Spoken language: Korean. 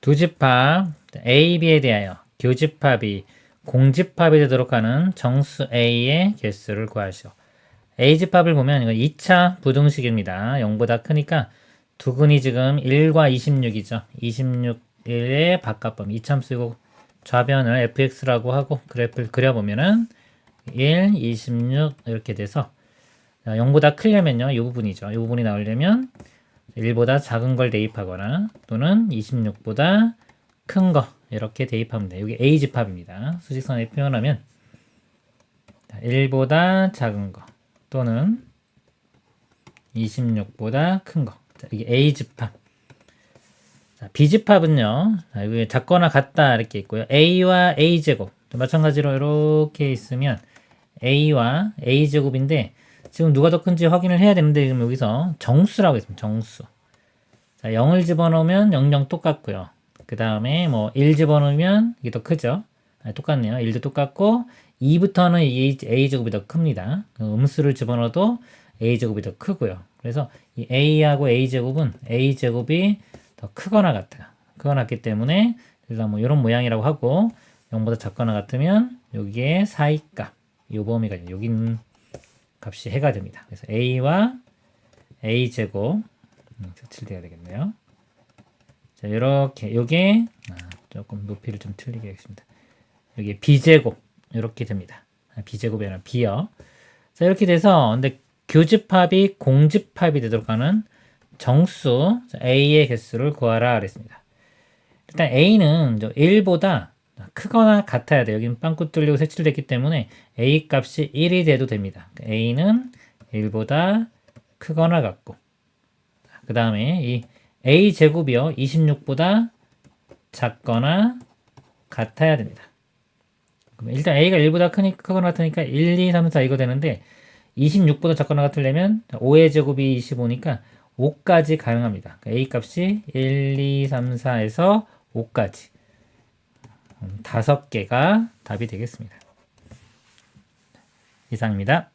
두 집합 A, B에 대하여 교집합이 공집합이 되도록 하는 정수 A의 개수를 구하시오. A 집합을 보면 이거 2차 부등식입니다. 0보다 크니까 두근이 지금 1과 26이죠. 26의 바깥범 이참 쓰고 좌변을 fx라고 하고 그래프를 그려보면은 1, 26 이렇게 돼서 0보다 크려면요. 이 부분이죠. 이 부분이 나오려면 1보다 작은 걸 대입하거나 또는 26보다 큰 거 이렇게 돼요. 여기 A 집합입니다. 수직선에 표현하면 1보다 작은 거 또는 26보다 큰 거. 자, 이게 A 집합. 자, B 집합은요. 자, 여기 작거나 같다 이렇게 있고요. A와 A 제곱. 마찬가지로 이렇게 있으면 A와 A 제곱인데 지금 누가 더 큰지 확인을 해야 되는데 지금 여기서 정수라고 있습니다. 정수. 자, 0을 집어넣으면 0, 0 똑같고요. 그 다음에 뭐 1 집어넣으면 이게 더 크죠. 아, 똑같네요. 1도 똑같고 2부터는 A, A 제곱이 더 큽니다. 그 음수를 집어넣어도 A 제곱이 더 크고요. 그래서 이 A하고 A 제곱은 A 제곱이 더 크거나 같아요. 크거나 같기 때문에 일단 뭐 이런 모양이라고 하고 0보다 작거나 같으면 여기에 사이값 요 범위가 여기 있는 값이 해가 됩니다. 그래서 A와 A 제곱 음, 색칠돼야 되겠네요. 자 이렇게 요게 아, 조금 높이를 좀 틀리게 하겠습니다. 여기 B 제곱 이렇게 됩니다. 아, B 제곱이 아니라 B요. 자 이렇게 돼서 근데 교집합이 공집합이 되도록 하는 정수 A의 개수를 구하라 그랬습니다. 일단 A는 1보다 크거나 같아야 돼요. 여기는 빵꾸 뚫리고 색칠됐기 때문에 A 값이 1이 돼도 됩니다. A는 1보다 크거나 같고 그 다음에 이 A 제곱이요 26보다 작거나 같아야 됩니다. 그럼 일단 A가 1보다 크니, 크거나 같으니까 1, 2, 3, 4 이거 되는데 26보다 작거나 같으려면 5의 제곱이 25니까 5까지 가능합니다. 그러니까 A 값이 1, 2, 3, 4에서 5까지 다섯 개가 답이 되겠습니다. 이상입니다.